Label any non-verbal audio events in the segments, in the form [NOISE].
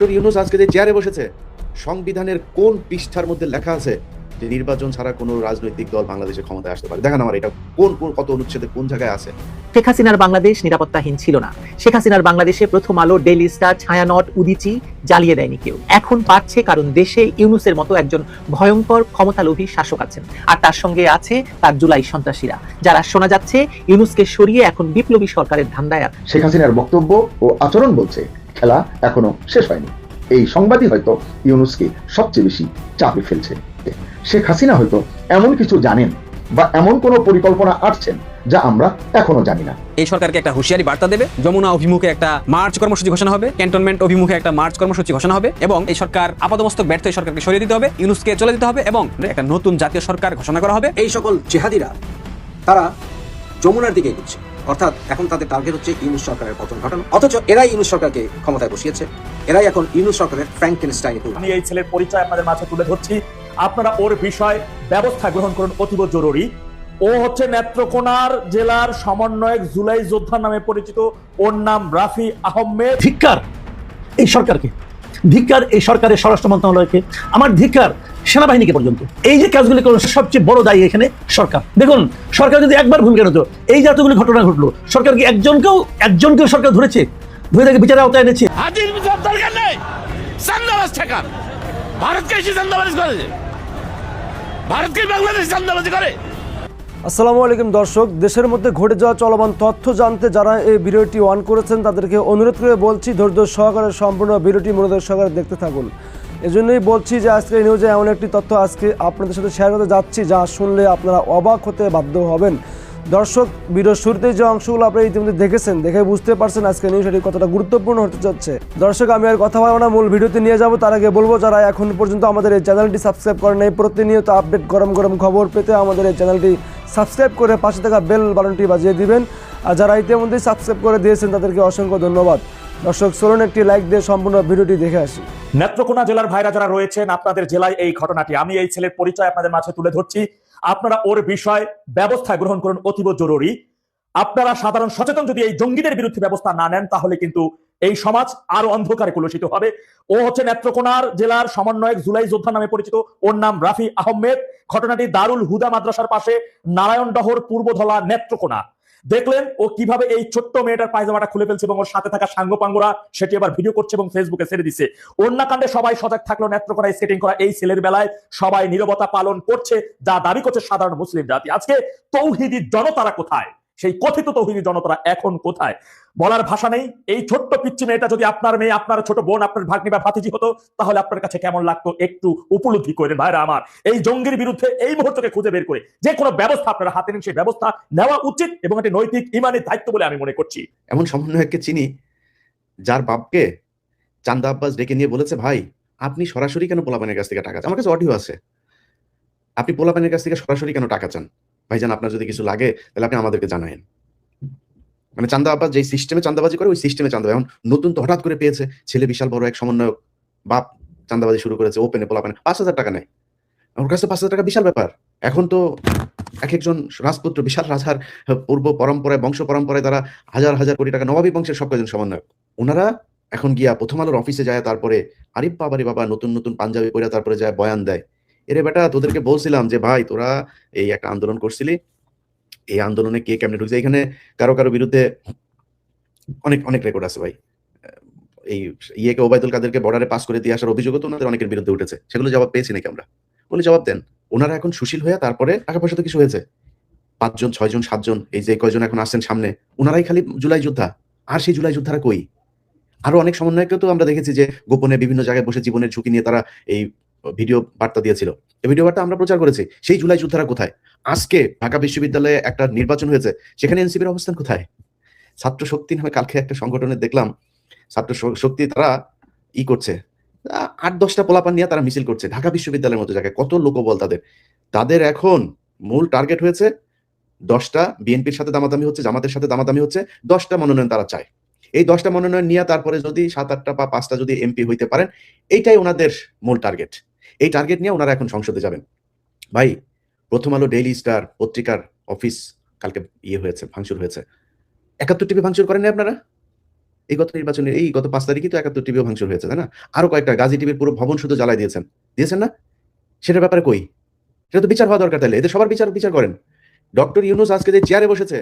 Doctor Yunus আজকে যে চেয়ারে বসেছে সংবিধানের কোন পৃষ্ঠার মধ্যে লেখা আছে যে নির্বাচন ছাড়া কোনো রাজনৈতিক দল বাংলাদেশে ক্ষমতায় আসতে পারে? দেখান আমার এটা কোন কোন কত অনুচ্ছেদে কোন জায়গায় আছে? শেখ হাসিনার বাংলাদেশ নিরাপত্তাহীন ছিল না। শেখ হাসিনার বাংলাদেশে প্রথম আলো ডেইলি স্টার ছায়ানট উদিচি জ্বালিয়ে দেয়নি কেউ। এখন পারছে কারণ দেশে ইউনুসের মতো একজন ভয়ঙ্কর ক্ষমতালোভী শাসক আছেন। আর তার সঙ্গে আছে তার জুলাই সন্ত্রাসীরা যারা শোনা যাচ্ছে ইউনুসকে সরিয়ে এখন বিপ্লবী সরকারের ধান্দায় শেখ হাসিনার বক্তব্য ও আচরণ বলছে খেলা এখনও শেষ হয়নি। এই সংবাদই হয়তো ইউনুসকে সবচেয়ে বেশি চাপে ফেলছে। শেখ হাসিনা হয়তো এমন কিছু জানেন বা এমন কোনো পরিকল্পনা আটছেন যা আমরা এখনও জানি না। এই সরকারকে একটা হুঁশিয়ারি বার্তা দেবে। যমুনা অভিমুখে একটা মার্চ কর্মসূচি ঘোষণা হবে। ক্যান্টনমেন্ট অভিমুখে একটা মার্চ কর্মসূচি ঘোষণা হবে এবং এই সরকার আপাতমস্তক ব্যর্থ এই সরকারকে সরিয়ে দিতে হবে ইউনুসকে চলে দিতে হবে এবং একটা নতুন জাতীয় সরকার ঘোষণা করা হবে। এই সকল জেহাদিরা তারা যমুনার দিকে এগুচ্ছে। অর্থাৎ এখন তাদের টার্গেট হচ্ছে ইউনুস সরকারের পতন ঘটানো। অথচ এরাই ইউনুস সরকারকে ক্ষমতায় বসিয়েছে। এরাই এখন ইউনুস সরকারের ফ্র্যাঙ্কেনস্টাইন আমি এই ছেলের পরিচয় আপনাদের মাঝে তুলে ধরছি। আপনারা ওর বিষয় ব্যবস্থা গ্রহণ করুন অতীব জরুরি। ও হচ্ছে নেত্রকোনার জেলার সমন্বয়ক জুলাই যোদ্ধা নামে পরিচিত। ওর নাম রাফি আহমেদ। ধিক্কার এই সরকারকে। ধিক্কার এই সরকারের স্বরাষ্ট্র মন্ত্রণালয়কে। আমার ধিক্কার সেনাবাহিনীকে পর্যন্ত। এই যে কাজগুলি করল সবচেয়ে বড় দায়ী এখানে সরকার। দেখুন সরকার যদি একবার ভূমিকা নিত। এই যে এতগুলি ঘটনা ঘটলো সরকার কি একজনকেও একজনকেও সরকার ধরেছে? ধরে তাকে বিচারের আওতায় এনেছে? ভারতকে ভারতকে বাংলাদেশ চান্দাবাজি করে। আসসালামু আলাইকুম দর্শক দেশের মধ্যে ঘটে যাওয়া চলমান তথ্য জানতে যারা এই ভিডিওটি অন করেছেন তাদেরকে অনুরোধ করে বলছি ধৈর্য সহকারে সম্পূর্ণ ভিডিওটি মনোযোগ সহকারে দেখতে থাকুন। এজন্যই বলছি যে আজকে নিউজে এমন একটি তথ্য আজকে আপনাদের সাথে শেয়ার করতে যাচ্ছি, যা শুনলে আপনারা অবাক হতে বাধ্য হবেন। দর্শক ভিডিওর শুরুতে যে অংশগুলো আপনারা ইতিমধ্যে দেখেছেন, দেখে বুঝতে পারছেন আজকে নিউজ এটি কতটা গুরুত্বপূর্ণ হতে যাচ্ছে। দর্শক, আমি আর কথা বলব না, মূল ভিডিওতে নিয়ে যাব। তার আগে বলব, যারা এখন পর্যন্ত আমাদের এই চ্যানেলটি সাবস্ক্রাইব করেন এই প্রতিনিয়ত আপডেট গরম গরম খবর পেতে আমাদের এই চ্যানেলটি সাবস্ক্রাইব করে পাশে থাকা বেল বাটনটি বাজিয়ে দিবেন। আর যারা ইতিমধ্যেই সাবস্ক্রাইব করে দিয়েছেন, তাদেরকে অসংখ্য ধন্যবাদ। দর্শক, চলুন একটি লাইক দিয়ে সম্পূর্ণ ভিডিওটি দেখে আসি। নেত্রকোনা জেলার ভাইরা যারা রয়েছেন, আপনাদের জেলায় এই ঘটনাটি। আমি এই ছেলের পরিচয় আপনাদের মাঝে তুলে ধরছি। আপনারা ওর বিষয় ব্যবস্থা গ্রহণ করুন, অতীব জরুরি। আপনারা সাধারণ সচেতন যদি এই জঙ্গিদের বিরুদ্ধে ব্যবস্থা না নেন, তাহলে কিন্তু এই সমাজ আরও অন্ধকারে কলুষিত হবে। ও হচ্ছে নেত্রকোনার জেলার সমন্বয়ক জুলাই যোদ্ধা নামে পরিচিত। ওর নাম রাফি আহমেদ। ঘটনাটি দারুল হুদা মাদ্রাসার পাশে নারায়ণডহর পূর্বধলা নেত্রকোনা। দেখলেন ও কীভাবে এই ছোট্ট মেয়েটার পায়জামাটা খুলে ফেলছে এবং ওর সাথে থাকা সাঙ্গপাঙ্গরা সেটি আবার ভিডিও করছে এবং ফেসবুকে ছেড়ে দিচ্ছে অন্যাকাণ্ডে সবাই সজাগ থাকল নেত্রকোনায় সেটিং করা, এই ছেলের বেলায় সবাই নিরবতা পালন করছে, যা দাবি করছে সাধারণ মুসলিম জাতি। আজকে তৌহিদি জনতারা কোথায়? সেই কথিত তৌহিদি জনতারা এখন কোথায়? বলার ভাষা নেই। এই ছোট্ট পিচ্ছি মেয়েটা যদি আপনার মেয়ে, আপনার ছোট বোন, আপনার ভাগ্নি বা ভাতিজি হতো, তাহলে আপনার কাছে কেমন লাগতো? একটু উপলব্ধি করেন ভাইরা আমার। এই জঙ্গির বিরুদ্ধে এই মুহূর্তকে খুঁজে বের করে। যে কোনো ব্যবস্থা আপনারা হাতে নিন, সেই ব্যবস্থা নেওয়া উচিত এবং একটি নৈতিক, ইমানের দায়িত্ব বলে আমি মনে করছি। এমন সমন্বয়ককে চিনি, যার বাপকে চান্দা আব্বাস ডেকে নিয়ে বলেছে, ভাই, আপনি সরাসরি কেন পোলাপানের কাছ থেকে টাকা আমার কাছে অডিও আছে। আপনি পোলাপানের কাছ থেকে সরাসরি কেন টাকা চান? ভাইজান, আপনার যদি কিছু লাগে, তাহলে আপনি আমাদেরকে জানায়েন। মানে চান্দা আব্বাস যেই সিস্টেমে চান্দাবাজি করে, ওই সিস্টেমে চান্দা এখন নতুন তো হঠাৎ করে পেয়েছে, ছেলে বিশাল বড় এক সমন্বয়ক, বাপ চান্দাবাজি শুরু করেছে ওপেনে পোলাপানে। পাঁচ হাজার টাকা নেয়। ওর কাছে পাঁচ হাজার টাকা বিশাল ব্যাপার। এখন তো এক একজন রাজপুত্র, বিশাল রাজার পূর্ব পরম্পরায়, বংশ পরম্পরায় তারা হাজার হাজার কোটি টাকা নবাবী বংশের সব কয়েকজন সমন্বয়ক? ওনারা এখন গিয়া প্রথম আলোর অফিসে যায়, তারপরে আরিফ বাবারি বাবা নতুন নতুন পাঞ্জাবি পরে তারপরে যায়, বয়ান দেয়। এরে বেটা, তোদেরকে বলছিলাম যে, ভাই, তোরা এই একটা আন্দোলন করছিলি। এই আন্দোলনে কে কেমনে ঢুকছে? এখানে কারও কারও বিরুদ্ধে অনেক অনেক রেকর্ড আছে ভাই। এই ইয়েকে ওবায়দুল কাদেরকে বর্ডারে পাস করে দিয়ে আসার অভিযোগও তো ওনাদের অনেকের বিরুদ্ধে উঠেছে। সেগুলো জবাব পেয়েছি নাকি আমরা? বলে জবাব দেন, ওনারা এখন সুশীল হয়ে তারপরে টাকা পয়সা তো কিছু হয়েছে। পাঁচজন, ছয়জন, সাতজন, এই যে কয়জন এখন আসছেন সামনে, ওনারাই খালি জুলাই যোদ্ধা। আর সেই জুলাই যোদ্ধারা কই? আরও অনেক সমন্বয়কে তো আমরা দেখেছি যে, গোপনে বিভিন্ন জায়গায় বসে জীবনের ঝুঁকি নিয়ে তারা এই ভিডিও বার্তা দিয়েছিল। এই ভিডিও বার্তা আমরা প্রচার করেছি। সেই জুলাই যোদ্ধারা কোথায়? আজকে ঢাকা বিশ্ববিদ্যালয়ে একটা নির্বাচন হয়েছে। সেখানে এনসিপির অবস্থান কোথায়? ছাত্র শক্তি নামে কালকে একটা সংগঠনে দেখলাম, ছাত্র শক্তি তারা ই করছে। আট, দশটা পোলাপান নিয়ে তারা মিছিল করছে ঢাকা বিশ্ববিদ্যালয়ের মতো জায়গায়। কত লোকবল তাদের। তাদের এখন মূল টার্গেট হয়েছে, দশটা বিএনপির সাথে দামাদামি হচ্ছে, জামাতের সাথে দামাদামি হচ্ছে, দশটা মনোনয়ন তারা চায়। এই দশটা মনোনয়ন নিয়ে তারপরে যদি সাত, আটটা বা পাঁচটা যদি এমপি হইতে পারেন, এইটাই ওনাদের মূল টার্গেট। এই টার্গেট নিয়ে ওনারা এখন সংসদে যাবেন। ভাই, প্রথম আলো ডেইলি স্টার পত্রিকার অফিস কালকে ইয়ে হয়েছে, ভাঙচুর হয়েছে। একাত্তর টিভি ভাঙচুর করেননি আপনারা? এই গত নির্বাচনে, এই গত পাঁচ তারিখে তো একাত্তর টিভিও ভাঙচুর হয়েছে, তাই না? আরও কয়েকটা গাজী টিভির পুরো ভবন শুধু জ্বালাই দিয়েছেন। দিয়েছেন না? সেটার ব্যাপারে কই? সেটা তো বিচার হওয়া দরকার তাহলে। এদের সবার বিচার বিচার করেন। ডক্টর ইউনুস আজকে যে চেয়ারে বসেছে,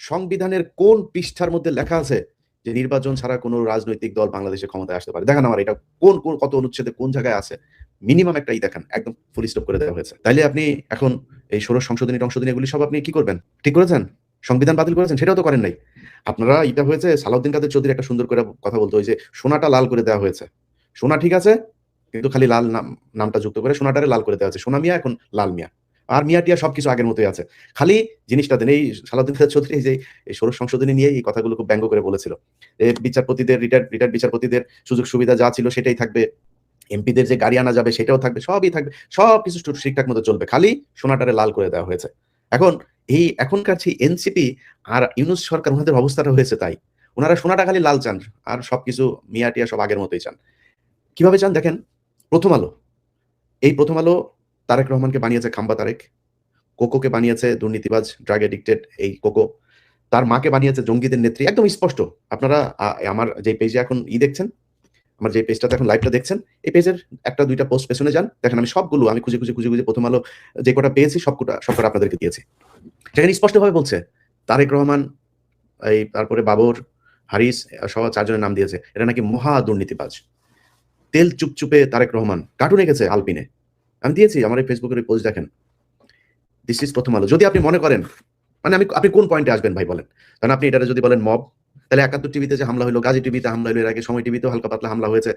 সংবিধানের কোন পৃষ্ঠার মধ্যে লেখা আছে যে নির্বাচন ছাড়া কোনো রাজনৈতিক দল বাংলাদেশে ক্ষমতায় আসতে পারে। দেখেন আমার এটা কোন কোন, কত অনুচ্ছেদে কোন জায়গায় আছে? মিনিমাম একটা ই দেখেন, একদম ফুল স্টপ করে দেওয়া হয়েছে। তাইলে আপনি এখন এই ষোড়শ সংশোধনী সংশোধনী এগুলি সব আপনি কি করবেন? ঠিক করেছেন? সংবিধান বাতিল করেছেন? সেটাও তো করেন নাই। আপনারা এটা হয়েছে সালাউদ্দিন কাদের চৌধুরী একটা সুন্দর করে কথা বলতো যে সোনাটা লাল করে দেওয়া হয়েছে। সোনা ঠিক আছে, কিন্তু খালি লাল নাম, নামটা যুক্ত করে সোনাটারে লাল করে দেওয়া হয়েছে। সোনা মিয়া এখন লাল মিয়া। আর মিয়া টিয়া সবকিছু আগের মতোই আছে। খালি জিনিসটা দেন, এই কাদের চৌধুরী যে এই ষোড়শ সংশোধনী নিয়ে এই কথাগুলো খুব ব্যঙ্গ করে বলেছিল। বিচারপতিদের রিটায়ার্ড রিটায়ার্ড বিচারপতিদের সুযোগ সুবিধা যা ছিল সেটাই থাকবে, এমপিদের যে গাড়ি আনা যাবে সেটাও থাকবে, সবই থাকবে সব কিছু ঠিকঠাক মতো চলবে, খালি সোনাটারে লাল করে দেওয়া হয়েছে। এখন এই এখনকার সেই এনসিপি আর ইউনুস সরকার, ওনাদের অবস্থাটা হয়েছে তাই। ওনারা সোনাটা খালি লাল চান, আর সবকিছু মিয়া টিয়া সব আগের মতোই চান। কীভাবে চান দেখেন? প্রথম আলো। এই প্রথম আলো তারেক রহমানকে বানিয়েছে খাম্বা তারেক, কোকোকে বানিয়েছে দুর্নীতিবাজ ড্রাগ এডিক্টেড এই কোকো, তার মাকে বানিয়েছে জঙ্গিদের নেত্রী, একদম স্পষ্ট। আপনারা আমার যে পেজে এখন ই দেখছেন, আমার যে পেজটাতে এখন লাইভটা দেখছেন, এই পেজের একটা, দুইটা পোস্ট পেছনে যান, দেখেন আমি সবগুলো, আমি খুঁজে খুঁজে খুঁজে খুঁজে প্রথম আলো যে কটা পেয়েছি, সবকটা সবকটা আপনাদেরকে দিয়েছি। সেখানে স্পষ্টভাবে বলছে, তারেক রহমান, এই তারপরে বাবর, হারিস, সহ চারজনের নাম দিয়েছে এটা নাকি মহা দুর্নীতিবাজ। তেল চুপচুপে তারেক রহমান কার্টুন এঁকেছে আলপিনে। আমি দিয়েছি, আমার এই ফেসবুকের পোস্ট দেখেন। দিস ইজ প্রথম আলো। যদি আপনি মনে করেন মানে আমি আপনি কোন পয়েন্টে আসবেন ভাই বলেন? কারণ আপনি এটা যদি বলেন মব তাহলে একাত্তর টিভিতে যে হামলা হলো গাজী টিভিতে হামলা হলো এর আগে সময় টিভিতেও হালকা পাতলা হামলা হয়েছে।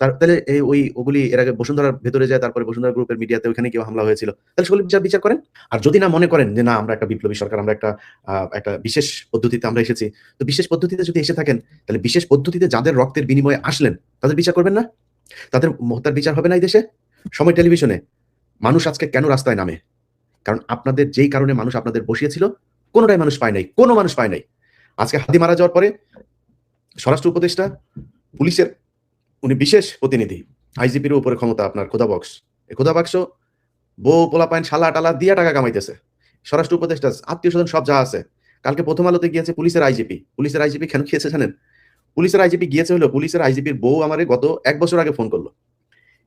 তাহলে এই ওই ওগুলি এর আগে বসুন্ধরার ভেতরে যায়, তারপরে বসুন্ধরা গ্রুপের মিডিয়াতে ওখানে কেউ হামলা হয়েছিল। তাহলে সেগুলো বিচার বিচার করেন। আর যদি না মনে করেন যে না, আমরা একটা বিপ্লবী সরকার, আমরা একটা একটা বিশেষ পদ্ধতিতে আমরা এসেছি, তো বিশেষ পদ্ধতিতে যদি এসে থাকেন, তাহলে বিশেষ পদ্ধতিতে যাদের রক্তের বিনিময়ে আসলেন, তাদের বিচার করবেন না? তাদের হত্যার বিচার হবে না এই দেশে? সময় টেলিভিশনে মানুষ আজকে কেন রাস্তায় নামে? কারণ আপনাদের যেই কারণে মানুষ আপনাদের বসিয়েছিল, কোনোটাই মানুষ পায় নাই, কোনো মানুষ পায় নাই। আজকে হাতি মারা যাওয়ার পরে স্বরাষ্ট্র উপদেষ্টা, পুলিশের উনি বিশেষ প্রতিনিধি, আইজিপির উপরে ক্ষমতা আপনার খোদা বক্স। এই খোদা বাক্স, বউ পোলাপাইন শালা টালা দিয়া টাকা কামাইতেছে। স্বরাষ্ট্র উপদেষ্টা, আত্মীয় স্বজন সব যা আছে। কালকে প্রথম আলোতে গিয়েছে পুলিশের আইজিপি। পুলিশের আইজিপি কেন গিয়েছে জানেন? পুলিশের আইজিপি গিয়েছে হলো, পুলিশের আইজিপির বউ আমারে গত এক বছর আগে ফোন করল।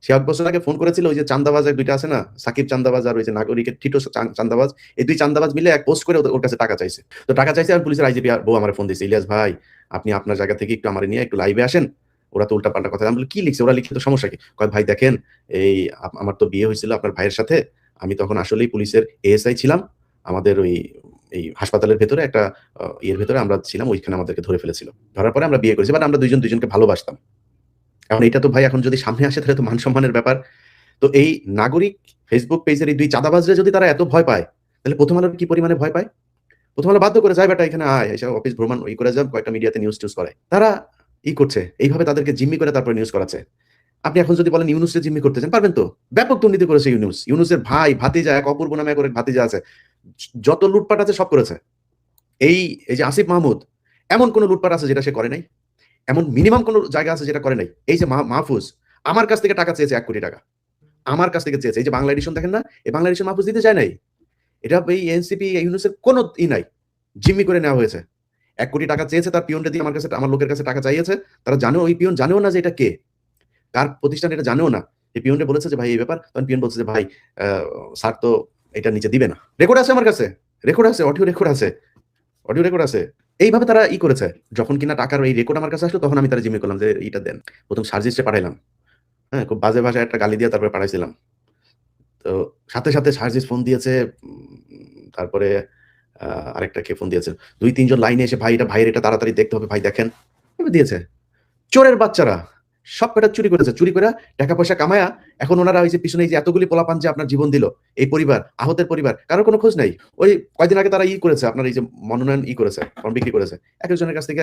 সে এক আগে ফোন করেছিল ওই যে চান্দাবাজ দুইটা আছে না? সাকিব চান্দাবাজ আর ওই যে নাগরিকের চান- চান্দাবাজ, এই দুই চান্দাবাজ মিলে এক পোস্ট করে ওর কাছে টাকা চাইছে। তো টাকা চাইছে আর পুলিশের আইজিপি বউ আমার ফোন দিয়েছে, ইলিয়াস ভাই, আপনি আপনার জায়গা থেকে একটু আমার নিয়ে একটু লাইভে আসেন। ওরা তো উল্টা পাল্টা কথা। আমি বলি, কি লিখছে? ওরা লিখে তো সমস্যা কি? কয়, ভাই দেখেন, এই আমার তো বিয়ে হয়েছিল আপনার ভাইয়ের সাথে। আমি তখন আসলেই পুলিশের এএসআই ছিলাম। আমাদের ওই, এই হাসপাতালের ভেতরে একটা ইয়ের ভেতরে আমরা ছিলাম, ওইখানে আমাদেরকে ধরে ফেলেছিল। ধরার পরে আমরা বিয়ে করেছি বাট আমরা দুইজন দুজনকে ভালোবাসতাম। এখন এটা তো ভাই এখন যদি সামনে আসে তাহলে তো মান সম্মানের ব্যাপার। তো এই নাগরিক ফেসবুক পেজের এই দুই চাঁদাবাজরা যদি তারা এত ভয় পায়, তাহলে প্রথম আলোর কি পরিমাণে ভয় পায়? প্রথম আলো বাধ্য করে যায় বেটা এখানে আয়, এসে অফিস ভ্রমণ ই করে যান কয়েকটা মিডিয়াতে নিউজ টিউজ করে। তারা ই করছে, এইভাবে তাদেরকে জিম্মি করে তারপরে নিউজ করাচ্ছে। আপনি এখন যদি বলেন ইউনুসকে জিম্মি করতে চান, পারবেন তো? ব্যাপক দুর্নীতি করেছে ইউনুস। ইউনুসের ভাই, ভাতিজা, এক অপূর্ব নামে করে ভাতিজা আছে। যত লুটপাট আছে সব করেছে। এই এই যে আসিফ মাহমুদ, এমন কোন লুটপাট আছে যেটা সে করে নাই? এমন মিনিমাম কোন জায়গা আছে যেটা করে নাই? এই যে মাহফুজ, আমার কাছ থেকে টাকা চেয়েছে এক কোটি টাকা। আমার কাছ থেকে চেয়েছে। এই যে বাংলা এডিশন দেখেন না? এই বাংলা এডিশন মাহফুজ দিতে চায় নাই। এটা এই এনসিপি ইউনুসের কোনো ই নাই। জিম্মি করে নেওয়া হয়েছে। এক কোটি টাকা চেয়েছে, তার পিয়নটা দিয়ে আমার কাছে, আমার লোকের কাছে টাকা চাইয়েছে। তারা জানেও, ওই পিয়ন জানেও না যে এটা কে? কার প্রতিষ্ঠান এটা জানেও না। এই পিয়নটা বলেছে যে, ভাই, এই ব্যাপার। তখন পিয়ন বলছে যে, ভাই স্যার তো এটা নিচে দিবে না। রেকর্ড আছে আমার কাছে। রেকর্ড আছে অডিও রেকর্ড আছে। অডিও রেকর্ড আছে। এইভাবে তারা ই করেছে। যখন কিনা টাকার এই রেকর্ড আমার কাছে আসলো, তখন আমি তারা জিম্মি করলাম যে, এইটা দেন। প্রথম সার্জিস্টে পাঠাইলাম। হ্যাঁ খুব বাজে ভাষায় একটা গালি দিয়ে তারপরে পাঠাইছিলাম। তো সাথে সাথে সার্জিস ফোন দিয়েছে তারপরে আরেকটা কে ফোন দিয়েছে। দুই, তিনজন লাইনে এসে, ভাই, এটা ভাইয়ের, এটা তাড়াতাড়ি দেখতে হবে, ভাই দেখেন। দিয়েছে। চোরের বাচ্চারা। সব কটা চুরি করেছে, চুরি করে টাকা পয়সা কামায়া এখন ওনারা যে পিছনে যে এতগুলি পোলাপান যে আপনার জীবন দিল, এই পরিবার, আহতের পরিবার, কারোর কোনো খোঁজ নাই। ওই কয়দিন আগে তারা ই করেছে, আপনার এই যে মনোনয়ন ই করেছে, ফর্ম বিক্রি করেছে এক একজনের কাছ থেকে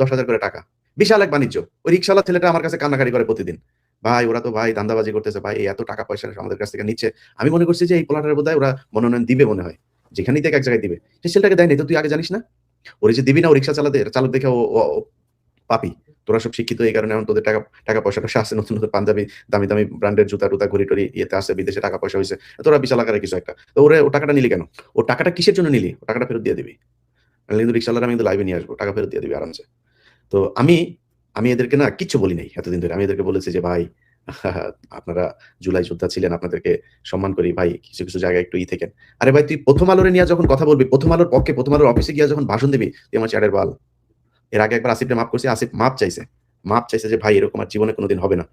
দশ হাজার করে টাকা। বিশাল এক বাণিজ্য। ওই রিক্সাওয়ালা ছেলেটা আমার কাছে কান্নাকারি করে প্রতিদিন। ভাই, ওরা তো ভাই দান্দাবাজি করতেছে, ভাই এত টাকা পয়সা আমাদের কাছ থেকে নিচ্ছে। আমি মনে করছি যে এই পোলাটার বোধহয় ওরা মনোনয়ন দিবে মনে হয়। যেখানেই থেকে এক জায়গায় দিবে। সে ছেলেটাকে দেয়নি, তো তুই আগে জানিস না? ওরে যে দিবি না ও রিক্সা চালাতে চালক দেখে ও, পাপি। তোরা সব শিক্ষিত এই কারণে এখন তোদের টাকা টাকা পয়সা পয়সাটা আসছে নতুন নতুন পাঞ্জাবি, দামি দামি ব্র্যান্ডের জুতা টুতা ঘড়ি টড়ি ইয়েতে আসছে বিদেশে টাকা পয়সা হয়েছে তোরা বিশাল আকারে কিছু একটা। তো ওরে, ও টাকাটা নিলি কেন? ও টাকাটা কিসের জন্য নিলি? টাকাটা ফেরত দিয়ে দিবি। কিন্তু রিক্সাওয়ালার, আমি কিন্তু লাইভে নিয়ে আসব। টাকা ফেরত দিয়ে দিবি আরামসে। তো তো আমি আমি এদেরকে না কিচ্ছু বলি নাই এতদিন ধরে। আমি এদেরকে বলেছি যে, ভাই, [LAUGHS] আপনারা জুলাই যোদ্ধা ছিলেন, আপনাদেরকে সম্মান করি। ভাই, কিছু কিছু জায়গায় একটু ই থেকেন। আরে ভাই, তুই প্রথম আলোরে নিয়ে যখন কথা বলবি, প্রথম আলোর পক্ষে, প্রথম আলোর অফিসে গিয়ে যখন ভাষণ দিবি, তুই আমার চ্যাটের বাল। এর আগে একবার আসিফকে মাফ করছি, আসিফ মাপ চাইছে। মাপ চাইছে যে, ভাই, এরকম আর জীবনে কোনোদিন হবে না।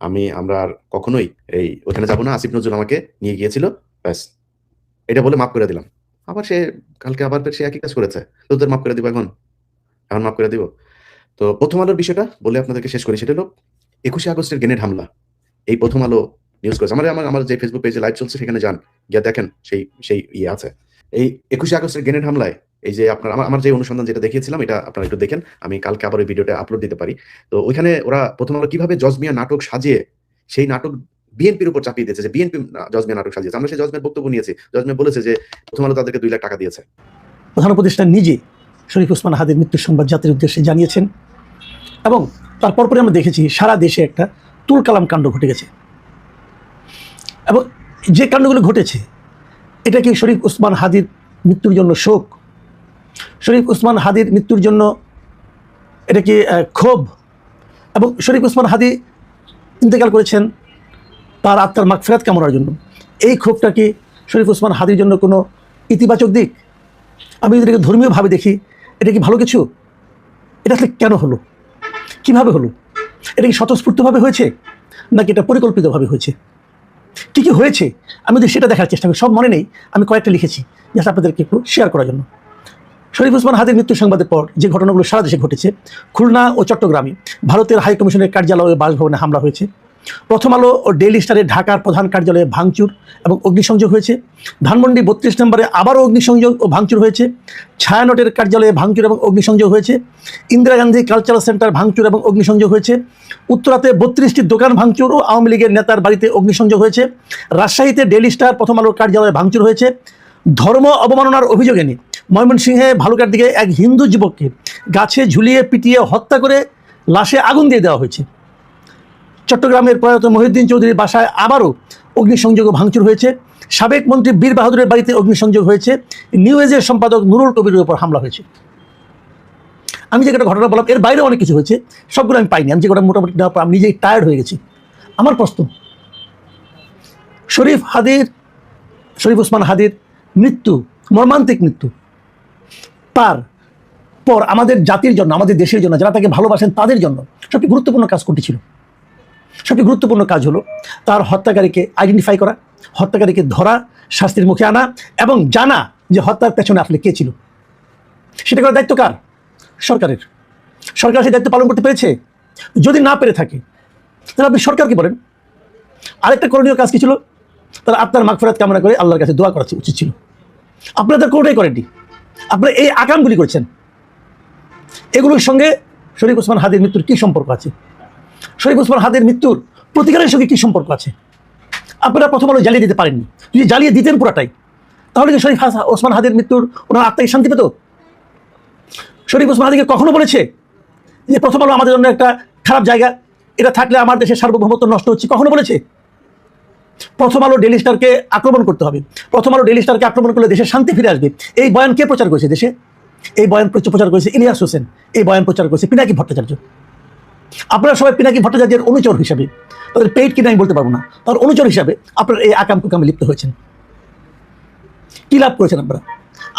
আমি, আমরা আর কখনোই এই ওখানে যাব না। আসিফ নজরুল আমাকে নিয়ে গিয়েছিল, ব্যাস। এটা বলে মাফ করে দিলাম। আবার সে, কালকে আবার সে একই কাজ করেছে। তোদের মাফ করে দিব এখন? এখন মাফ করে দিব? তো প্রথম আলোর বিষয়টা বলে আপনাদেরকে শেষ করি, সেটা হলো একুশে আগস্টের গ্রেনেড হামলা। এই প্রথম আলো নিউজ করেছে। আমার আমার আমার যে ফেসবুক পেজে লাইভ চলছে, সেখানে যান। গিয়ে দেখেন, সেই সেই ইয়ে আছে। এই একুশে আগস্টের গ্রেনেড হামলায়, এই যে আপনার আমার আমার যে অনুসন্ধান যেটা দেখিয়েছিলাম, এটা আপনারা একটু দেখেন, আমি কালকে আবার ওই ভিডিওটা আপলোড দিতে পারি। তো ওইখানে ওরা প্রথম আলো কীভাবে জজমিয়া নাটক সাজিয়ে সেই নাটক বিএনপির উপর চাপিয়ে দিয়েছে, যে বিএনপি জজমিয়া নাটক সাজিয়েছে। আমরা সেই জজমের বক্তব্য নিয়েছি। জজমিয়া বলেছে যে প্রথম আলো তাদেরকে দুই লাখ টাকা দিয়েছে। প্রধান উপদেষ্টা নিজে শরীফ ওসমান হাদির মৃত্যুর সংবাদ জাতির উদ্দেশ্যে জানিয়েছেন এবং তারপর পরে আমরা দেখেছি সারা দেশে একটা তুলকালাম কাণ্ড ঘটে গেছে। এবং যে কাণ্ডগুলো ঘটেছে এটা কি শরীফ উসমান হাদির মৃত্যুর জন্য শোক। শরীফ উসমান হাদির মৃত্যুর জন্য এটা কি ক্ষোভ। এবং শরীফ উসমান হাদি ইন্তেকাল করেছেন তার আত্মার মাগফিরাত কামনার জন্য। এই ক্ষোভটা কি শরীফ উসমান হাদির জন্য কোনো ইতিবাচক দিক? আমি যদি এটাকে ধর্মীয়ভাবে দেখি, এটা কি ভালো কিছু? এটা আসলে কেন হলো? কীভাবে হলো? এটা কি স্বতঃস্ফূর্তভাবে হয়েছে? নাকি এটা পরিকল্পিতভাবে হয়েছে? কী কী হয়েছে, আমি যদি সেটা দেখার চেষ্টা করি, সব মনে নেই, আমি কয়েকটা লিখেছি জাস্ট আপনাদেরকে একটু শেয়ার করার জন্য। শরীফ উসমান হাদির মৃত্যু সংবাদের পর যে ঘটনাগুলো সারা দেশে ঘটেছে, খুলনা ও চট্টগ্রামে ভারতের হাইকমিশনের কার্যালয়ে বাসভবনে হামলা হয়েছে। প্রথম আলো ও ডেইলি স্টারে ঢাকার প্রধান কার্যালয়ে ভাঙচুর এবং অগ্নিসংযোগ হয়েছে। ধানমন্ডি বত্রিশ নম্বরে আবারও অগ্নিসংযোগ ও ভাঙচুর হয়েছে। ছায়ানটের কার্যালয়ে ভাঙচুর এবং অগ্নিসংযোগ হয়েছে। ইন্দিরা গান্ধী কালচারাল সেন্টার ভাঙচুর এবং অগ্নিসংযোগ হয়েছে। উত্তরাতে বত্রিশটি দোকান ভাঙচুর ও আওয়ামী লীগের নেতার বাড়িতে অগ্নিসংযোগ হয়েছে। রাজশাহীতে ডেইলি স্টার প্রথম আলোর কার্যালয়ে ভাঙচুর হয়েছে। ধর্ম অবমাননার অভিযোগে নিয়ে ময়মনসিংহে ভালুকার দিকে এক হিন্দু যুবককে গাছে ঝুলিয়ে পিটিয়ে হত্যা করে লাশে আগুন দিয়ে দেওয়া হয়েছে। চট্টগ্রামের প্রয়াত মহিউদ্দিন চৌধুরীর বাসায় আবারও অগ্নিসংযোগ ভাঙচুর হয়েছে। সাবেক মন্ত্রী বীর বাহাদুরের বাড়িতে অগ্নিসংযোগ হয়েছে। নিউ এজের সম্পাদক নুরুল কবিরের উপর হামলা হয়েছে। আমি যে একটা ঘটনা বললাম, এর বাইরে অনেক কিছু হয়েছে। সবগুলো আমি পাইনি। আমি যে কটা মোটামুটি পর আমি নিজেই টায়ার্ড হয়ে গেছি। আমার প্রশ্ন, শরীফ হাদির, শরীফ ওসমান হাদির মৃত্যু, মর্মান্তিক মৃত্যু, তার পর আমাদের জাতির জন্য, আমাদের দেশের জন্য, যারা তাকে ভালোবাসেন তাদের জন্য সবচেয়ে গুরুত্বপূর্ণ কাজ কোনটি ছিল? সবচেয়ে গুরুত্বপূর্ণ কাজ হলো তার হত্যাকারীকে আইডেন্টিফাই করা, হত্যাকারীকে ধরা, শাস্তির মুখে আনা এবং জানা যে হত্যার পেছনে আসলে কে ছিল। সেটা করার দায়িত্ব কার? সরকারের। সরকার সেই দায়িত্ব পালন করতে পেরেছে? যদি না পেরে থাকে, তাহলে আপনি সরকারকে বলেন। আরেকটা করণীয় কাজ কি ছিল? তারা আপনার মাগফেরাত কামনা করে আল্লাহর কাছে দোয়া করা উচিত ছিল। আপনারা তার কোনোটাই করেননি। আপনারা এই আকামগুলি করেছেন। এগুলোর সঙ্গে শরীফ ওসমান হাদির মৃত্যুর কী সম্পর্ক আছে? শরীফ ওসমান হাদের মৃত্যুর প্রতিকারের সঙ্গে কী সম্পর্ক আছে? আপনারা প্রথম আলো জ্বালিয়ে দিতে পারেননি। যদি জ্বালিয়ে দিতেন পুরাটাই, তাহলে কি শরীফ ওসমান হাদের মৃত্যুর ওনার আত্মায় শান্তি পেত? শরীফ ওসমান হাদিকে কখনো বলেছে যে প্রথম আলো আমাদের জন্য একটা খারাপ জায়গা? এটা থাকলে আমার দেশের সার্বভৌমত্ব নষ্ট হচ্ছে, কখনো বলেছে? প্রথম আলো ডেলি স্টারকে আক্রমণ করতে হবে। প্রথম আলো ডেলি স্টারকে আক্রমণ করলে দেশে শান্তি ফিরে আসবে। এই বয়ান কে প্রচার করেছে দেশে? এই বয়ান প্রচ- প্রচার করেছে ইলিয়াস হোসেন। এই বয়ান প্রচার করেছে পিনাকি ভট্টাচার্য। আপনারা সবাই পিনাকি ভট্টাচার্যের অনুচর হিসাবে, তাদের পেইড কিনা আমি বলতে পারব না, তার অনুচর হিসাবে আপনারা এই আকাম কুকামে লিপ্ত হয়েছেন। কী লাভ করেছেন আপনারা?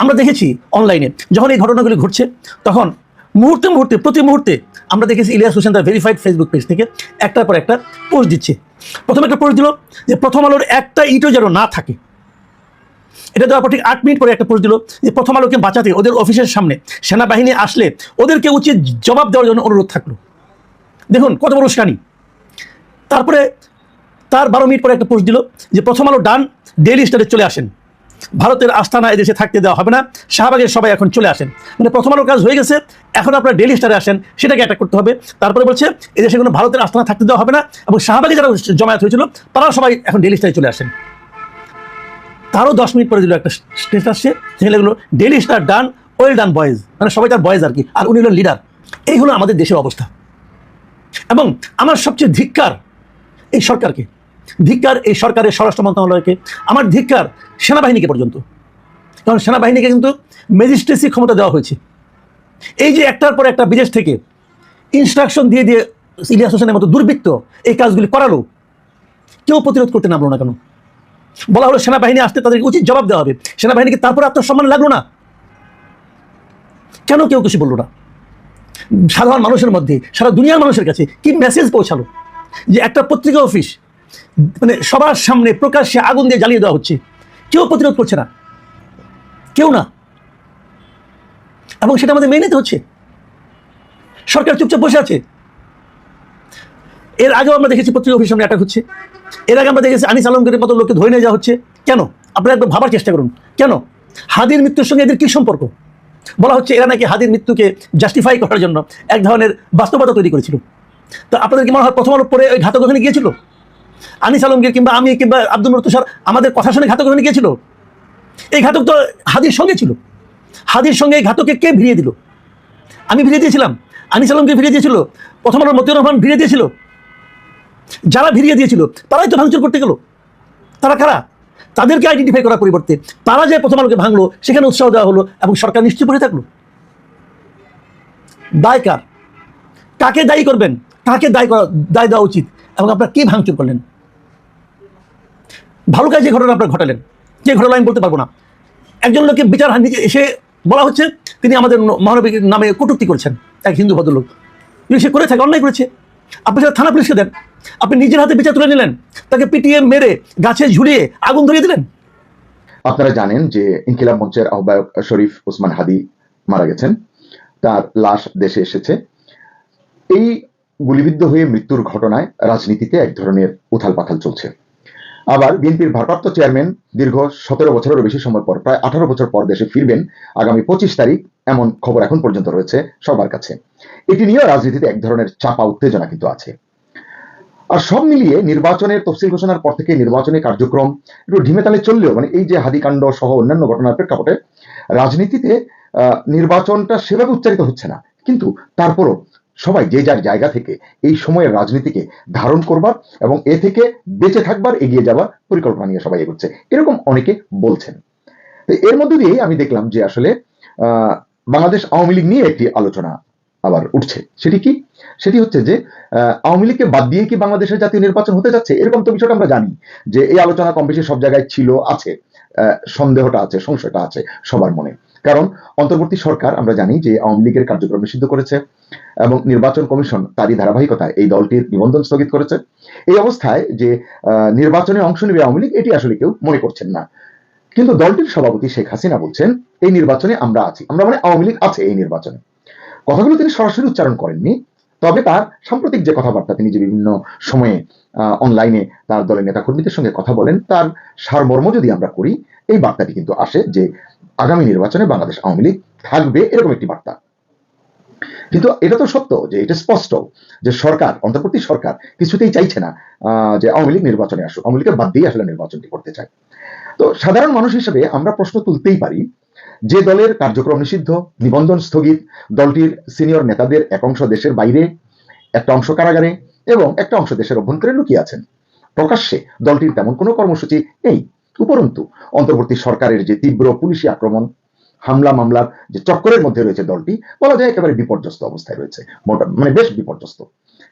আমরা দেখেছি অনলাইনে যখন এই ঘটনাগুলি ঘটছে, তখন মুহূর্তে মুহূর্তে, প্রতি মুহূর্তে আমরা দেখেছি ইলিয়াস হোসেন তার ভেরিফাইড ফেসবুক পেজ থেকে একটার পর একটা পোস্ট দিচ্ছে। প্রথমে একটা পোস্ট দিল যে প্রথম আলোর একটা ইটও যেন না থাকে। এটা দেওয়ার পর ঠিক আট মিনিট পরে একটা পোস্ট দিল যে প্রথম আলোকে বাঁচাতে ওদের অফিসের সামনে সেনাবাহিনী আসলে ওদেরকে উচিত জবাব দেওয়ার জন্য অনুরোধ থাকল। দেখুন, কত বড় উস্কানি তারপরে তার বারো মিনিট পরে একটা পোস্ট দিল যে, প্রথম আলো ডান ডেইলি স্টারে চলে আসেন। ভারতের আস্থানা এদেশে থাকতে দেওয়া হবে না, শাহবাগের সবাই এখন চলে আসেন। মানে প্রথম আলোর কাজ হয়ে গেছে, এখন আপনারা ডেইলি স্টারে আসেন, সেটাকে অ্যাটাক করতে হবে। তারপরে বলছে, এদেশে কোনো ভারতের আস্থানা থাকতে দেওয়া হবে না। এবং শাহবাগে যারা জমায়েত হয়েছিল, তারাও সবাই এখন ডেইলি স্টারে চলে আসেন। তারও দশ মিনিট পরে দিল একটা স্টেটাস সে সেখানে এগুলো daily star done well done boys মানে সবাই তার বয়েজ আর কি, আর উনি হলেন লিডার এই হলো আমাদের দেশের অবস্থা। এবং আমার সবচেয়ে ধিক্কার এই সরকারকে, ধিক্কার এই সরকারের স্বরাষ্ট্র মন্ত্রণালয়কে, আমার ধিক্কার সেনাবাহিনীকে পর্যন্ত। কারণ সেনাবাহিনীকে কিন্তু ম্যাজিস্ট্রেসি ক্ষমতা দেওয়া হয়েছে। এই যে একটার পর একটা বিদেশ থেকে ইনস্ট্রাকশন দিয়ে দিয়ে ইলিয়াস হোসেনের মতো দুর্বৃত্ত এই কাজগুলি করালো, কেউ প্রতিরোধ করতে নামলো না কেন? বলা হলো সেনাবাহিনী আসতে তাদেরকে উচিত জবাব দেওয়া হবে। সেনাবাহিনীকে তারপর আত্মসম্মান লাগল না। কেন কেউ কিছু বলল না? সাধারণ মানুষের মধ্যে, সারা দুনিয়ার মানুষের কাছে কি মেসেজ পৌঁছালো? যে একটা পত্রিকা অফিস মানে সবার সামনে প্রকাশ্যে আগুন দিয়ে জ্বালিয়ে দেওয়া হচ্ছে। কেউ প্রতিরোধ করছে না। কেউ না। এবং সেটা আমাদের মেনে নিতে হচ্ছে। সরকার চুপচাপ বসে আছে। এর আগেও আমরা দেখেছি পত্রিকা অফিস সামনে অ্যাটাক হচ্ছে। এর আগে আমরা দেখেছি আনিস আলমগীরের মতো লোককে ধরে নিয়ে যাওয়া হচ্ছে। কেন? আপনারা একবার ভাবার চেষ্টা করুন। কেন? হাদির মৃত্যুর সঙ্গে এদের কি সম্পর্ক? বলা হচ্ছে এরা নাকি হাদির মৃত্যুকে জাস্টিফাই করার জন্য এক ধরনের বাস্তবতা তৈরি করেছিল। তো আপনাদের কি মনে হয় প্রথম আলো পরে ওই ঘাতক ওখানে গিয়েছিল? আনিস আলমগীর কিংবা আমি কিংবা আব্দুল নূর তুষার আমাদের কথা শুনে ঘাতক ওখানে গিয়েছিল? এই ঘাতক তো হাদির সঙ্গে ছিল। হাদির সঙ্গে এই ঘাতককে কে ভিড়িয়ে দিল? আমি ভিড়িয়ে দিয়েছিলাম। আনিস আলমকে ভিড়িয়ে দিয়েছিল। প্রথম আলো মতিউর রহমান ভিড়িয়ে দিয়েছিল। যারা ভিড়িয়ে দিয়েছিল, তারাই তো ভাঙচুর করতে গেল। তারা কারা? তাদেরকে আইডেন্টিফাই করার পরিবর্তে তারা যে প্রথম আলোকে ভাঙলো, সেখানে উৎসাহ দেওয়া হলো এবং সরকার নিশ্চয় বসে থাকল। দায় কার? কাকে দায়ী করবেন? কাকে দায় করা দায় দেওয়া উচিত? এবং আপনারা কে ভাঙচুর করলেন? ভালো কাজ যে ঘটনা আপনারা ঘটালেন। যে ঘটনা আমি বলতে পারব না। একজন লোককে বিচার এসে বলা হচ্ছে, তিনি আমাদের মহানবীর নামে কটূক্তি করেছেন, এক হিন্দু ভদ্রলোক। সে করে থাকে, অন্যায় করেছে আপনি সেটা থানা পুলিশকে দেন। আপনি নিজের হাতে বিচার তুলে নিলেন। তাকে পিটিয়ে মেরে, গাছে ঝুলিয়ে আগুন ধরিয়ে দিলেন। আপনারা জানেন যে ইনকিলাব মঞ্চের আহ্বায়ক শরীফ ওসমান হাদি মারা গেছেন। তার লাশ দেশে এসেছে। এই গুলিবিদ্ধ হয়ে মৃত্যুর ঘটনায় রাজনীতিতে এক ধরনের উথাল পাথাল চলছে। আবার বিএনপির ভারপ্রাপ্ত চেয়ারম্যান দীর্ঘ সতেরো বছরেরও বেশি সময় পর, প্রায় আঠারো বছর পর দেশে ফিরবেন। আগামী পঁচিশ তারিখ এমন খবর এখন পর্যন্ত রয়েছে সবার কাছে। এটি নিয়েও রাজনীতিতে এক ধরনের চাপা উত্তেজনা কিন্তু আছে। আর সব মিলিয়ে নির্বাচনের তফসিল ঘোষণার পর থেকে নির্বাচনী কার্যক্রম একটু ঢিমেতালে চললেও মানে এই যে হাদিকাণ্ড সহ অন্যান্য ঘটনার প্রেক্ষাপটে রাজনীতিতে নির্বাচনটা সেভাবে উচ্চারিত হচ্ছে না। কিন্তু তারপরও সবাই যে যার জায়গা থেকে এই সময়ের রাজনীতিকে ধারণ করবার এবং এ থেকে বেঁচে থাকবার, এগিয়ে যাওয়ার পরিকল্পনা নিয়ে সবাই এগোচ্ছে। এরকম অনেকে বলছেন। তো এর মধ্যে দিয়ে আমি দেখলাম যে আসলে বাংলাদেশ আওয়ামী লীগ নিয়ে একটি আলোচনা আবার উঠছে। সেটি কি? সেটি হচ্ছে যে আওয়ামী লীগকে বাদ দিয়ে কি বাংলাদেশের জাতীয় নির্বাচন হতে যাচ্ছে? এরকম তো বিষয়টা আমরা জানি যে, এই আলোচনা কম বেশি সব জায়গায় ছিল, আছে। সন্দেহটা আছে, সংশয়টা আছে সবার মনে। কারণ অন্তর্বর্তী সরকার আমরা জানি যে, আওয়ামী লীগের কার্যক্রম নিষিদ্ধ করেছে এবং নির্বাচন কমিশন তারই ধারাবাহিকতায় এই দলটির নিবন্ধন স্থগিত করেছে। এই অবস্থায় যে নির্বাচনে অংশ নেবে আওয়ামী লীগ, এটি আসলে কেউ মনে করছেন না। কিন্তু দলটির সভাপতি শেখ হাসিনা বলছেন, এই নির্বাচনে আমরা আছি। আমরা মানে আওয়ামী লীগ আছে এই নির্বাচনে। কথাগুলো তিনি সরাসরি উচ্চারণ করেননি, তবে তার সাম্প্রতিক যে কথাবার্তা, তিনি যে বিভিন্ন সময়ে অনলাইনে তার দলের নেতাকর্মীদের সঙ্গে কথা বলেন, তার সারমর্ম যদি আমরা করি, এই বার্তাটি কিন্তু আসে যে আগামী নির্বাচনে বাংলাদেশ আওয়ামী লীগ থাকবে, এরকম একটি বার্তা। কিন্তু এটা তো সত্য যে এটা স্পষ্ট যে সরকার, অন্তর্বর্তী সরকার কিছুতেই চাইছে না যে আওয়ামী লীগ নির্বাচনে আসুক। আওয়ামী লীগের বাদ দিয়ে আসলে নির্বাচনটি করতে চায়। তো সাধারণ মানুষ হিসেবে আমরা প্রশ্ন তুলতেই পারি যে দলের কার্যক্রম নিষিদ্ধ, নিবন্ধন স্থগিত, দলটির সিনিয়র নেতাদের এক অংশ দেশের বাইরে, একটা অংশ কারাগারে এবং একটা অংশ দেশের অভ্যন্তরে লুকিয়ে আছেন। প্রকাশ্যে দলটির তেমন কোনো কর্মসূচি নেই। উপরন্তু, অন্তর্বর্তী সরকারের যে তীব্র পুলিশি আক্রমণ, হামলা মামলার যে চক্করের মধ্যে রয়েছে দলটি, বলা যায় একেবারে বিপর্যস্ত অবস্থায় রয়েছে। মানে বেশ বিপর্যস্ত।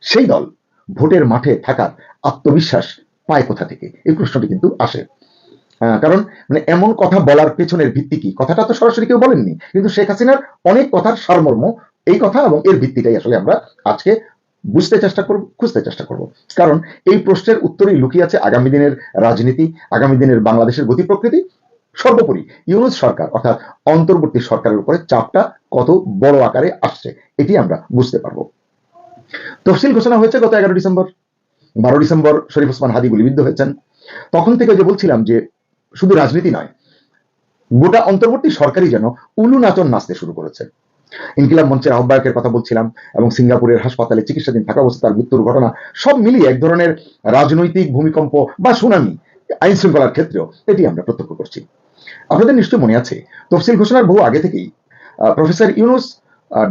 সেই দল ভোটের মাঠে থাকার আত্মবিশ্বাস পায় কোথা থেকে? এই প্রশ্নটি কিন্তু আসে। কারণ মানে এমন কথা বলার পেছনের ভিত্তি কি? কথাটা তো সরাসরি কেউ বলেননি। কিন্তু শেখ হাসিনার অনেক কথার সারমর্ম এই কথা এবং এর ভিত্তিটাই আসলে আমরা আজকে বুঝতে চেষ্টা করব, খুঁজতে চেষ্টা করব। কারণ এই প্রশ্নের উত্তরেই লুকিয়ে আছে আগামী দিনের রাজনীতি, আগামী দিনের বাংলাদেশের গতি প্রকৃতি। সর্বোপরি ইউনুস সরকার অর্থাৎ অন্তর্বর্তী সরকারের উপরে চাপটা কত বড় আকারে আসছে, এটি আমরা বুঝতে পারব। তফসিল ঘোষণা হয়েছে গত এগারো ডিসেম্বর। বারো ডিসেম্বর শরীফ ওসমান হাদি গুলিবিদ্ধ হয়েছেন। তখন থেকে যে বলছিলাম যে শুধু রাজনীতি নয়, গোটা অন্তর্বর্তী সরকারই যেন উলু নাচন নাচতে শুরু করেছে। ইনকিলাব মঞ্চের আহ্বায়কের কথা বলছিলাম এবং সিঙ্গাপুরের হাসপাতালে চিকিৎসাধীন থাকা অবস্থায় তার মৃত্যুর ঘটনা, সব মিলিয়ে এক ধরনের রাজনৈতিক ভূমিকম্প বা সুনামি আইন শৃঙ্খলার ক্ষেত্রেও এটি আমরা প্রত্যক্ষ করছি। আপনাদের নিশ্চয় মনে আছে, তফসিল ঘোষণার বহু আগে থেকেই প্রফেসর ইউনুস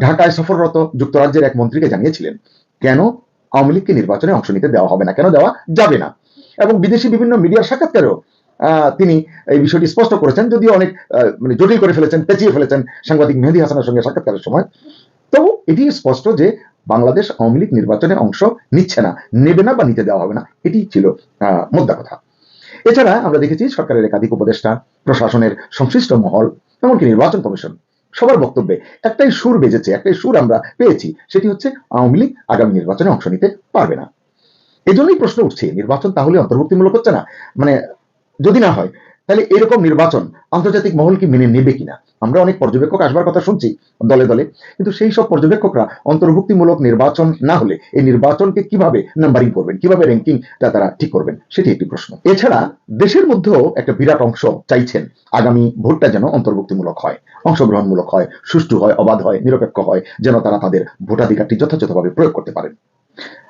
ঢাকায় সফররত যুক্তরাজ্যের এক মন্ত্রীকে জানিয়েছিলেন, কেন আওয়ামী লীগকে নির্বাচনে অংশ নিতে দেওয়া হবে না? কেন দেওয়া যাবে না? এবং বিদেশি বিভিন্ন মিডিয়ার সাক্ষাৎকারেও তিনি এই বিষয়টি স্পষ্ট করেছেন, যদিও অনেক মানে জটিল করে ফেলেছেন, পেঁচিয়ে ফেলেছেন সাংবাদিক মেহেদি হাসানের সঙ্গে সাক্ষাৎকারের সময়। তবু এটি স্পষ্ট যে বাংলাদেশ আওয়ামী লীগ নির্বাচনে অংশ নিচ্ছে না, নেবে না বা নিতে দেওয়া হবে না, এটি ছিল মোদ্দা কথা। এছাড়া আমরা দেখেছি সরকারের একাধিক উপদেষ্টা, প্রশাসনের সংশ্লিষ্ট মহল, এমনকি নির্বাচন কমিশন, সবার বক্তব্যে একটাই সুর বেজেছে, একটাই সুর আমরা পেয়েছি, সেটি হচ্ছে আওয়ামী লীগ আগামী নির্বাচনে অংশ নিতে পারবে না। এজন্যই প্রশ্ন উঠছে, নির্বাচন তাহলে অন্তর্ভুক্তিমূলক হচ্ছে না? মানে যদি না হয়, তাহলে এরকম নির্বাচন আন্তর্জাতিক মহল কি মেনে নেবে কিনা? আমরা অনেক পর্যবেক্ষক আসবার কথা শুনছি দলে দলে, কিন্তু সেই সব পর্যবেক্ষকরা অন্তর্ভুক্তিমূলক নির্বাচন না হলে এই নির্বাচনকে কীভাবে নাম্বারিং করবেন, কীভাবে র্যাঙ্কিংটা তারা ঠিক করবেন, সেটি একটি প্রশ্ন। এছাড়া দেশের মধ্যেও একটা বিরাট অংশ চাইছেন আগামী ভোটটা যেন অন্তর্ভুক্তিমূলক হয়, অংশগ্রহণমূলক হয়, সুষ্ঠু হয়, অবাধ হয়, নিরপেক্ষ হয়, যেন তারা তাদের ভোটাধিকারটি যথাযথভাবে প্রয়োগ করতে পারেন।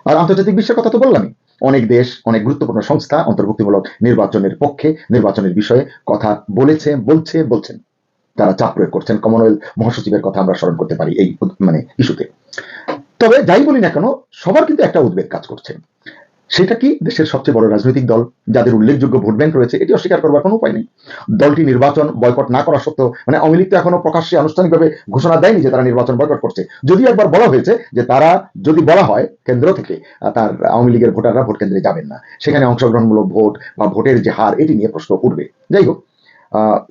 আর আন্তর্জাতিক বিশ্বের কথা তো বললামই অনেক দেশ, অনেক গুরুত্বপূর্ণ সংস্থা অন্তর্ভুক্তিমূলক নির্বাচনের পক্ষে নির্বাচনের বিষয়ে কথা বলেছে, বলছে, বলছেন। তারা চাপ প্রয়োগ করছেন। কমনওয়েলথ মহাসচিবের কথা আমরা স্মরণ করতে পারি এই মানে ইস্যুতে তবে যাই বলি না কেন, সবার কিন্তু একটা উদ্বেগ কাজ করছে। সেটা কি দেশের সবচেয়ে বড় রাজনৈতিক দল? যাদের উল্লেখযোগ্য ভোট ব্যাংক রয়েছে, এটি অস্বীকার করবার কোনো উপায় নেই। দলটি নির্বাচন বয়কট না করা সত্ত্বেও মানে লীগ তো এখনও প্রকাশ্যে আনুষ্ঠানিকভাবে ঘোষণা দেয়নি যে তারা নির্বাচন বয়কট করছে। যদিও একবার বলা হয়েছে যে তারা যদি বলা হয় কেন্দ্র থেকে তার আওয়ামী লীগের ভোটাররা ভোট কেন্দ্রে যাবেন না। সেখানে অংশগ্রহণমূলক ভোট বা ভোটের যে হার, এটি নিয়ে প্রশ্ন উঠবে। যাই হোক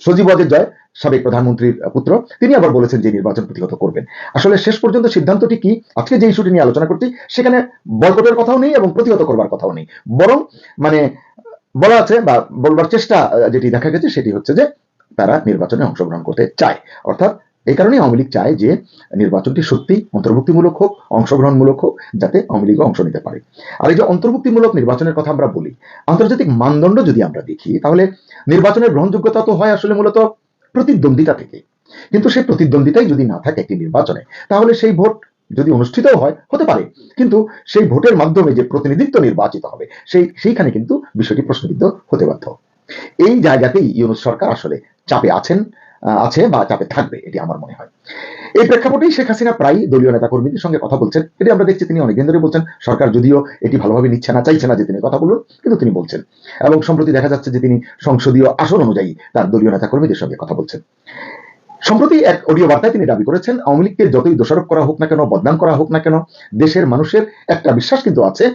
সজীব ওয়াজেদ জয়, সাবেক প্রধানমন্ত্রীর পুত্র, তিনি আবার বলেছেন যে নির্বাচন প্রতিহত করবেন। আসলে শেষ পর্যন্ত সিদ্ধান্তটি কি? আজকে যে ইস্যুটি নিয়ে আলোচনা করছি, সেখানে বয়কটের কথাও নেই এবং প্রতিহত করবার কথাও নেই। বরং মানে বলা আছে বা বলবার চেষ্টা যেটি দেখা গেছে, সেটি হচ্ছে যে তারা নির্বাচনে অংশগ্রহণ করতে চায়। অর্থাৎ এই কারণেই আওয়ামী লীগ চায় যে নির্বাচনটি সত্যি অন্তর্ভুক্তিমূলক হোক, অংশগ্রহণমূলক হোক, যাতে আওয়ামী লীগও অংশ নিতে পারে। আর এই যে অন্তর্ভুক্তিমূলক নির্বাচনের কথা আমরা বলি, আন্তর্জাতিক মানদণ্ড যদি আমরা দেখি, তাহলে নির্বাচনের গ্রহণযোগ্যতা তো হয় আসলে মূলত প্রতিদ্বন্দ্বিতা থেকে। কিন্তু সেই প্রতিদ্বন্দ্বিতাই যদি না থাকে একটি নির্বাচনে, তাহলে সেই ভোট যদি অনুষ্ঠিতও হয়, হতে পারে। কিন্তু সেই ভোটের মাধ্যমে যে প্রতিনিধিত্ব নির্বাচিত হবে, সেই, সেইখানে কিন্তু বিষয়টি প্রশ্নবিদ্ধ হতে বাধ্য। এই জায়গাতেই ইউনুস সরকার আসলে চাপে আছেন। আছে বা চাপে থাকবে, এটি আমার মনে হয়। এই প্রেক্ষাপটেই শেখ হাসিনা প্রায় দলীয় নেতা কর্মীদের সঙ্গে কথা বলছেন। এটি আমরা দেখছি তিনি অনেকদিন ধরে বলছেন, সরকার যদিও এটি ভালোভাবে নিচ্ছে না, চাইছে না যে তিনি কথা বলুন কিন্তু তিনি বলছেন। এবং সম্প্রতি দেখা যাচ্ছে যে তিনি সংসদীয় আসন অনুযায়ী তার দলীয় নেতা কর্মীদের সঙ্গে কথা বলছেন। সম্প্রতি এক অডিও বার্তায় তিনি দাবি করেছেন, আওয়ামী লীগকে যতই দোষারোপ করা হোক না কেন, বদনাম করা হোক না কেন, দেশের মানুষের একটা বিশ্বাস কিন্তু আছে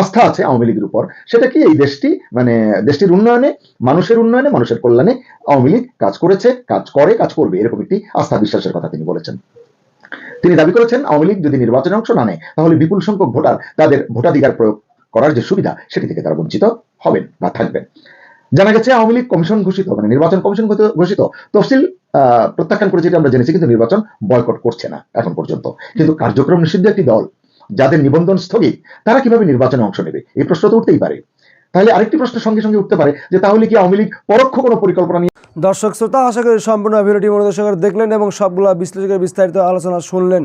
আস্থা আছে আওয়ামী লীগের উপর। সেটা কি এই দেশটি মানে দেশটির উন্নয়নে, মানুষের উন্নয়নে, মানুষের কল্যাণে আওয়ামী লীগ কাজ করেছে, কাজ করে, কাজ করবে? এরকম একটি আস্থা বিশ্বাসের কথা তিনি বলেছেন। তিনি দাবি করেছেন, আওয়ামী লীগ যদি নির্বাচনে অংশ না নেয়, তাহলে বিপুল সংখ্যক ভোটার তাদের ভোটাধিকার প্রয়োগ করার যে সুবিধা, সেটি থেকে তারা বঞ্চিত হবেন বা থাকবেন। জানা গেছে আওয়ামী লীগ কমিশন ঘোষিত মানে নির্বাচন কমিশন ঘোষিত- তফসিল প্রত্যাখ্যান করেছে আমরা জেনেছি, কিন্তু নির্বাচন বয়কট করছে না এখন পর্যন্ত। কিন্তু কার্যক্রম নিষিদ্ধ একটি দল, যাদের নিবন্ধন স্থগিত, তারা কীভাবে নির্বাচনে অংশ নেবে? এই প্রশ্ন তো উঠতেই পারে। তাহলে আরেকটি প্রশ্ন সঙ্গে সঙ্গে উঠতে পারে যে তাহলে কি আওয়ামী লীগ পরোক্ষ কোনো পরিকল্পনা নিয়ে দর্শক শ্রোতা, আশা করি সম্পূর্ণ ভিডিওটি সহকারে দেখলেন এবং সবগুলো বিশ্লেষকের বিস্তারিত আলোচনা শুনলেন।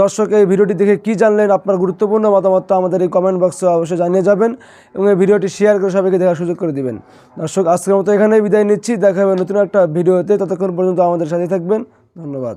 দর্শক, এই ভিডিওটি দেখে কি জানলেন, আপনার গুরুত্বপূর্ণ মতামতটা আমাদের এই কমেন্ট বক্সে অবশ্যই জানিয়ে যাবেন এবং এই ভিডিওটি শেয়ার করে সবাইকে দেখার সুযোগ করে দিবেন। দর্শক, আজকের মতো এখানেই বিদায় নিচ্ছি। দেখা হবে নতুন একটা ভিডিওতে। ততক্ষণ পর্যন্ত আমাদের সাথে থাকবেন। ধন্যবাদ।